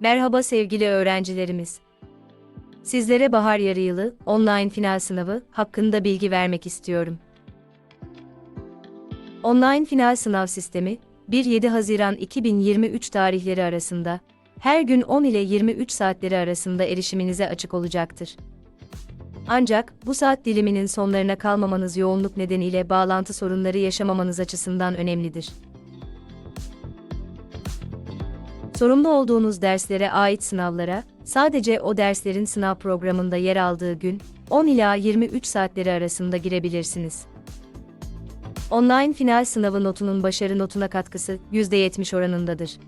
Merhaba sevgili öğrencilerimiz. Sizlere bahar yarı yılı online final sınavı hakkında bilgi vermek istiyorum. Online final sınav sistemi 1-7 Haziran 2023 tarihleri arasında her gün 10 ile 23 saatleri arasında erişiminize açık olacaktır. Ancak bu saat diliminin sonlarına kalmamanız yoğunluk nedeniyle bağlantı sorunları yaşamamanız açısından önemlidir. Sorumlu olduğunuz derslere ait sınavlara, sadece o derslerin sınav programında yer aldığı gün, 10 ila 23 saatleri arasında girebilirsiniz. Online final sınavı notunun başarı notuna katkısı %70 oranındadır.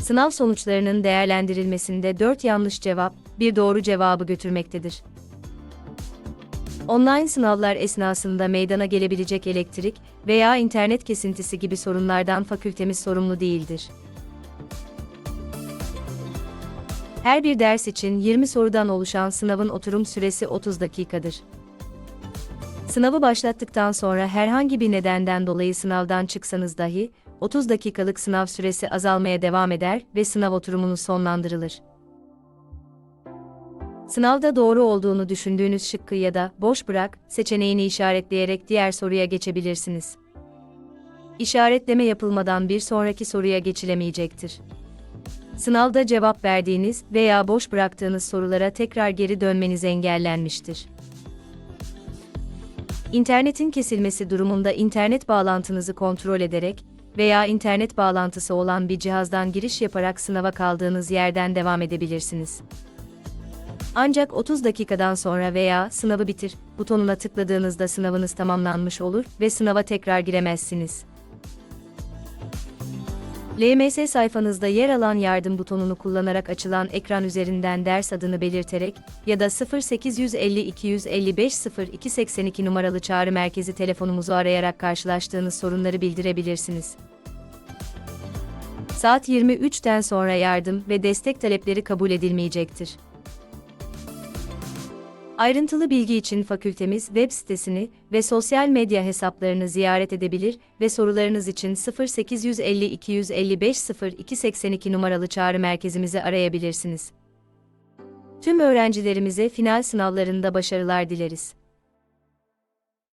Sınav sonuçlarının değerlendirilmesinde 4 yanlış cevap, bir doğru cevabı götürmektedir. Online sınavlar esnasında meydana gelebilecek elektrik veya internet kesintisi gibi sorunlardan fakültemiz sorumlu değildir. Her bir ders için 20 sorudan oluşan sınavın oturum süresi 30 dakikadır. Sınavı başlattıktan sonra herhangi bir nedenden dolayı sınavdan çıksanız dahi 30 dakikalık sınav süresi azalmaya devam eder ve sınav oturumunuz sonlandırılır. Sınavda doğru olduğunu düşündüğünüz şıkkı ya da boş bırak seçeneğini işaretleyerek diğer soruya geçebilirsiniz. İşaretleme yapılmadan bir sonraki soruya geçilemeyecektir. Sınavda cevap verdiğiniz veya boş bıraktığınız sorulara tekrar geri dönmeniz engellenmiştir. İnternetin kesilmesi durumunda internet bağlantınızı kontrol ederek veya internet bağlantısı olan bir cihazdan giriş yaparak sınava kaldığınız yerden devam edebilirsiniz. Ancak 30 dakikadan sonra veya sınavı bitir butonuna tıkladığınızda sınavınız tamamlanmış olur ve sınava tekrar giremezsiniz. LMS sayfanızda yer alan yardım butonunu kullanarak açılan ekran üzerinden ders adını belirterek ya da 0850 255 0282 numaralı çağrı merkezi telefonumuzu arayarak karşılaştığınız sorunları bildirebilirsiniz. Saat 23'ten sonra yardım ve destek talepleri kabul edilmeyecektir. Ayrıntılı bilgi için fakültemiz web sitesini ve sosyal medya hesaplarını ziyaret edebilir ve sorularınız için 0850 255 0282 numaralı çağrı merkezimizi arayabilirsiniz. Tüm öğrencilerimize final sınavlarında başarılar dileriz.